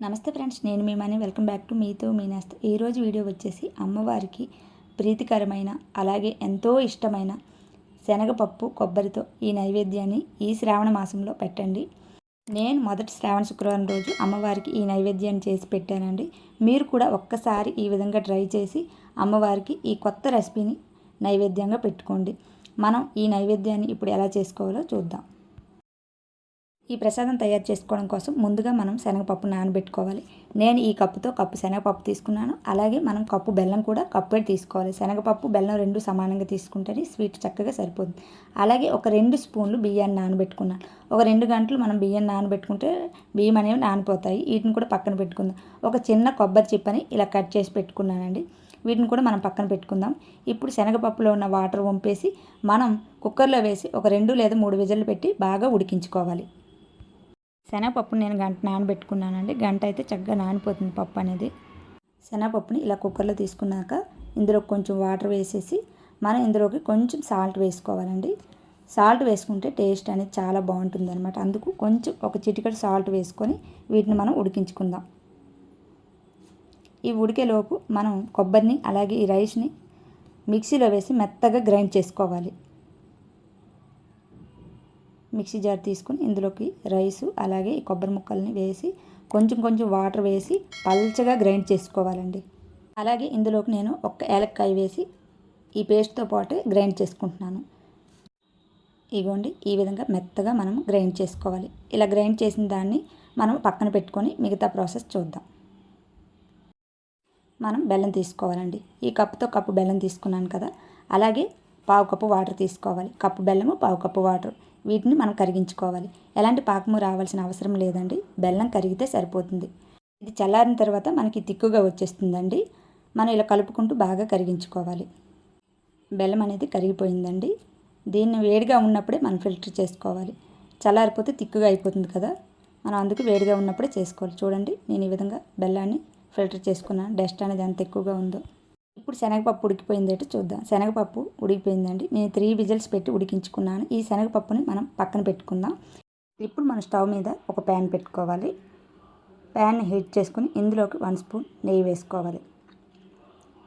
నమస్తే ఫ్రెండ్స్ నేను మీ మనీ. వెల్కమ్ బ్యాక్ టు మీతో మీ నేస్త ఈరోజు వీడియో వచ్చేసి అమ్మవారికి ప్రీతికరమైన అలాగే ఎంతో ఇష్టమైన శనగపప్పు కొబ్బరితో ఈ నైవేద్యాన్ని ఈ శ్రావణ మాసంలో పెట్టండి. నేను మొదటి శ్రావణ శుక్రవారం రోజు అమ్మవారికి ఈ నైవేద్యాన్ని చేసి పెట్టానండి. మీరు కూడా ఒక్కసారి ఈ విధంగా ట్రై చేసి అమ్మవారికి ఈ కొత్త రెసిపీని నైవేద్యంగా పెట్టుకోండి. మనం ఈ నైవేద్యాన్ని ఇప్పుడు ఎలా చేసుకోవాలో చూద్దాం. ఈ ప్రసాదం తయారు చేసుకోవడం కోసం ముందుగా మనం శనగపప్పు నానబెట్టుకోవాలి. నేను ఈ కప్పుతో కప్పు శనగపప్పు తీసుకున్నాను. అలాగే మనం కప్పు బెల్లం కూడా కప్పే తీసుకోవాలి. శనగపప్పు బెల్లం రెండు సమానంగా తీసుకుంటేనే స్వీట్ చక్కగా సరిపోతుంది. అలాగే ఒక రెండు స్పూన్లు బియ్యాన్ని నానబెట్టుకున్నాను. ఒక రెండు గంటలు మనం బియ్యం నానబెట్టుకుంటే బియ్యం అనేవి నానిపోతాయి. వీటిని కూడా పక్కన పెట్టుకుందాం. ఒక చిన్న కొబ్బరి చిప్పని ఇలా కట్ చేసి పెట్టుకున్నానండి. వీటిని కూడా మనం పక్కన పెట్టుకుందాం. ఇప్పుడు శనగపప్పులో ఉన్న వాటర్ వంపేసి మనం కుక్కర్లో వేసి ఒక రెండు లేదా మూడు విజలు పెట్టి బాగా ఉడికించుకోవాలి. శనగపప్పుని నేను గంట నానబెట్టుకున్నానండి. గంట అయితే చక్కగా నానిపోతుంది పప్పు అనేది. శనగపప్పుని ఇలా కుక్కర్లో తీసుకున్నాక ఇందులో కొంచెం వాటర్ వేసేసి మనం ఇందులోకి కొంచెం సాల్ట్ వేసుకోవాలండి. సాల్ట్ వేసుకుంటే టేస్ట్ అనేది చాలా బాగుంటుంది అనమాట అందుకు కొంచెం ఒక చిటికడు సాల్ట్ వేసుకొని వీటిని మనం ఉడికించుకుందాం. ఈ ఉడికేలోపు మనం కొబ్బరిని అలాగే ఈ రైస్ని మిక్సీలో వేసి మెత్తగా గ్రైండ్ చేసుకోవాలి. మిక్సీ జార్ తీసుకుని ఇందులోకి రైసు అలాగే ఈ కొబ్బరి ముక్కల్ని వేసి కొంచెం కొంచెం వాటర్ వేసి పల్చగా గ్రైండ్ చేసుకోవాలండి. అలాగే ఇందులోకి నేను ఒక్క ఏలక్కాయ వేసి ఈ పేస్ట్తో పాటే గ్రైండ్ చేసుకుంటున్నాను. ఇగోండి ఈ విధంగా మెత్తగా మనం గ్రైండ్ చేసుకోవాలి. ఇలా గ్రైండ్ చేసిన దాన్ని మనం పక్కన పెట్టుకొని మిగతా ప్రాసెస్ చూద్దాం. మనం బెల్లం తీసుకోవాలండి. ఈ కప్పుతో కప్పు బెల్లం తీసుకున్నాను కదా అలాగే పావు కప్పు వాటర్ తీసుకోవాలి. కప్పు బెల్లము పావు కప్పు వాటర్. వీటిని మనం కరిగించుకోవాలి. ఎలాంటి పాకము రావాల్సిన అవసరం లేదండి. బెల్లం కరిగితే సరిపోతుంది. ఇది చల్లారిన తర్వాత మనకి తిక్కుగా వచ్చేస్తుందండి. మనం ఇలా కలుపుకుంటూ బాగా కరిగించుకోవాలి. బెల్లం అనేది కరిగిపోయిందండి. దీన్ని వేడిగా ఉన్నప్పుడే మనం ఫిల్టర్ చేసుకోవాలి. చల్లారిపోతే తిక్కుగా అయిపోతుంది కదా. మనం అందుకు వేడిగా ఉన్నప్పుడే చేసుకోవాలి. చూడండి నేను ఈ విధంగా బెల్లాన్ని ఫిల్టర్ చేసుకున్నాను. డస్ట్ అనేది ఎంత ఎక్కువగా ఉందో. ఇప్పుడు శనగపప్పు ఉడికిపోయిందేటో చూద్దాం. శనగపప్పు ఉడికిపోయిందండి. నేను త్రీ విజిల్స్ పెట్టి ఉడికించుకున్నాను. ఈ శనగపప్పుని మనం పక్కన పెట్టుకుందాం. ఇప్పుడు మనం స్టవ్ మీద ఒక ప్యాన్ పెట్టుకోవాలి. ప్యాన్ని హీట్ చేసుకుని ఇందులోకి వన్ స్పూన్ నెయ్యి వేసుకోవాలి.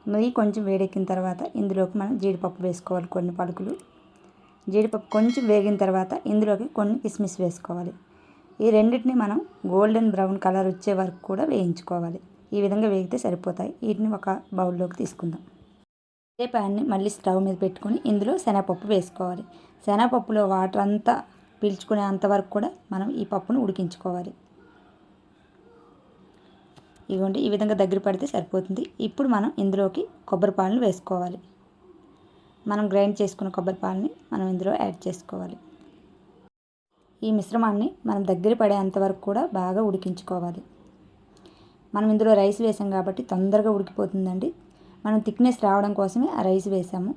నెయ్యి కొంచెం వేడెక్కిన తర్వాత ఇందులోకి మనం జీడిపప్పు వేసుకోవాలి కొన్ని పలుకులు. జీడిపప్పు కొంచెం వేగిన తర్వాత ఇందులోకి కొన్ని కిస్మిస్ వేసుకోవాలి. ఈ రెండింటిని మనం గోల్డెన్ బ్రౌన్ కలర్ వచ్చే వరకు కూడా వేయించుకోవాలి. ఈ విధంగా వేగితే సరిపోతాయి. వీటిని ఒక బౌల్లోకి తీసుకుందాం. అదే ప్యాన్ని మళ్ళీ స్టవ్ మీద పెట్టుకొని ఇందులో శనగపప్పు వేసుకోవాలి. శనగపప్పులో వాటర్ అంతా పీల్చుకునే అంతవరకు కూడా మనం ఈ పప్పును ఉడికించుకోవాలి. ఇవ్వండి ఈ విధంగా దగ్గర పడితే సరిపోతుంది. ఇప్పుడు మనం ఇందులోకి కొబ్బరి పాలను వేసుకోవాలి. మనం గ్రైండ్ చేసుకున్న కొబ్బరి పాలని మనం ఇందులో యాడ్ చేసుకోవాలి. ఈ మిశ్రమాన్ని మనం దగ్గర పడేంతవరకు కూడా బాగా ఉడికించుకోవాలి. మనం ఇందులో రైస్ వేసాం కాబట్టి తొందరగా ఉడికిపోతుందండి. మనం థిక్నెస్ రావడం కోసమే ఆ రైస్ వేసాము.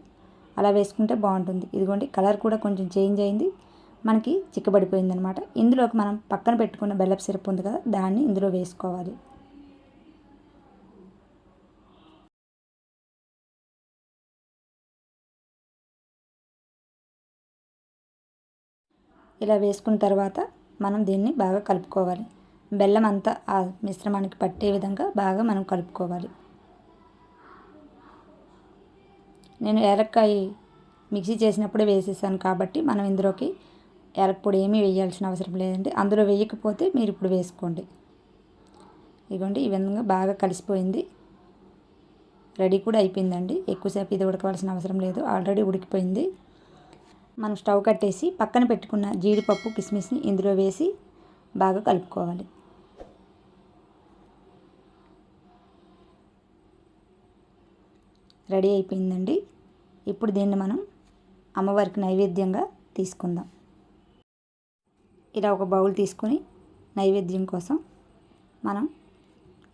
అలా వేసుకుంటే బాగుంటుంది. ఇదిగోండి కలర్ కూడా కొంచెం చేంజ్ అయింది. మనకి చిక్కబడిపోయింది అనమాట ఇందులోకి మనం పక్కన పెట్టుకున్న బెల్లపు సిరప్ ఉంది కదా దాన్ని ఇందులో వేసుకోవాలి. ఇలా వేసుకున్న తర్వాత మనం దీన్ని బాగా కలుపుకోవాలి. బెల్లం అంతా ఆ మిశ్రమానికి పట్టే విధంగా బాగా మనం కలుపుకోవాలి. నేను ఏలక్కాయ మిక్సీ చేసినప్పుడే వేసేసాను కాబట్టి మనం ఇందులోకి ఏలకపొడి ఏమీ వేయాల్సిన అవసరం లేదండి. అందులో వేయకపోతే మీరు ఇప్పుడు వేసుకోండి. ఇదిగోండి ఈ విధంగా బాగా కలిసిపోయింది. రెడీ కూడా అయిపోయిందండి. ఎక్కువసేపు ఇది ఉడకవలసిన అవసరం లేదు. ఆల్రెడీ ఉడికిపోయింది. మనం స్టవ్ కట్టేసి పక్కన పెట్టుకున్న జీడిపప్పు కిస్మిస్ని ఇందులో వేసి బాగా కలుపుకోవాలి. రెడీ అయిపోయిందండి. ఇప్పుడు దీన్ని మనం అమ్మవారికి నైవేద్యంగా తీసుకుందాం. ఇలా ఒక బౌల్ తీసుకొని నైవేద్యం కోసం మనం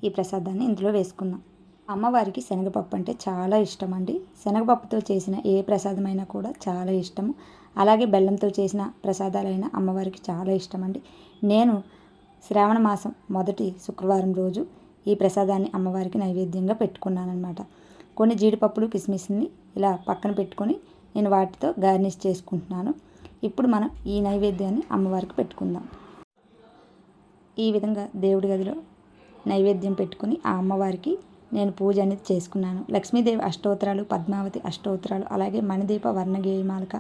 ఈ ప్రసాదాన్ని ఇందులో వేసుకుందాం. అమ్మవారికి శనగపప్పు అంటే చాలా ఇష్టం అండి శనగపప్పుతో చేసిన ఏ ప్రసాదమైనా కూడా చాలా ఇష్టము. అలాగే బెల్లంతో చేసిన ప్రసాదాలైనా అమ్మవారికి చాలా ఇష్టం అండి నేను శ్రావణ మాసం మొదటి శుక్రవారం రోజు ఈ ప్రసాదాన్ని అమ్మవారికి నైవేద్యంగా పెట్టుకున్నాను అనమాట కొన్ని జీడిపప్పులు కిస్మిస్ని ఇలా పక్కన పెట్టుకొని నేను వాటితో గార్నిష్ చేసుకుంటున్నాను. ఇప్పుడు మనం ఈ నైవేద్యాన్ని అమ్మవారికి పెట్టుకుందాం. ఈ విధంగా దేవుడి గదిలో నైవేద్యం పెట్టుకుని ఆ అమ్మవారికి నేను పూజ అనేది చేసుకున్నాను. లక్ష్మీదేవి అష్టోత్తరాలు పద్మావతి అష్టోత్తరాలు అలాగే మణిదీప వర్ణగేయమాలిక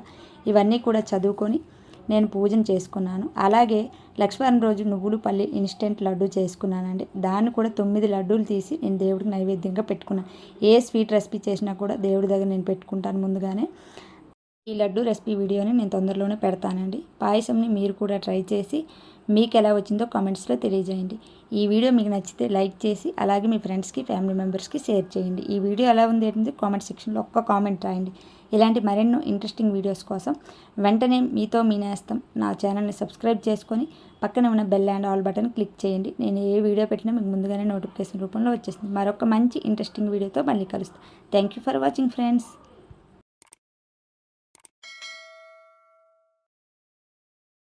ఇవన్నీ కూడా చదువుకొని నేను పూజను చేసుకున్నాను. అలాగే లక్ష్మీవారం రోజు నువ్వులు పల్లి ఇన్స్టెంట్ లడ్డు చేసుకున్నానండి. దాన్ని కూడా తొమ్మిది లడ్డూలు తీసి నేను దేవుడికి నైవేద్యంగా పెట్టుకున్నాను ఏ స్వీట్ రెసిపీ చేసినా కూడా దేవుడి దగ్గర నేను పెట్టుకుంటాను ముందుగానే. ఈ లడ్డు రెసిపీ వీడియోని నేను తొందరలోనే పెడతానండి. పాయసంని మీరు కూడా ట్రై చేసి మీకు ఎలా వచ్చిందో కామెంట్స్లో తెలియజేయండి. ఈ వీడియో మీకు నచ్చితే లైక్ చేసి అలాగే మీ ఫ్రెండ్స్కి ఫ్యామిలీ మెంబర్స్కి షేర్ చేయండి. ఈ వీడియో ఎలా ఉంది ఏంటంటే కామెంట్ సెక్షన్లో ఒక్క కామెంట్ రాయండి. ఇలాంటి మరెన్నో ఇంట్రెస్టింగ్ వీడియోస్ కోసం వెంటనే మీతో మీ నేస్తం నా ఛానల్ని సబ్స్క్రైబ్ చేసుకొని పక్కన ఉన్న bell and all button click చేయండి. నేను ఏ వీడియో పెట్టినా మీకు ముందుగానే నోటిఫికేషన్ రూపంలో వచ్చేసింది మరొక మంచి ఇంట్రెస్టింగ్ వీడియోతో మళ్ళీ కలుస్తాను thank you for watching friends.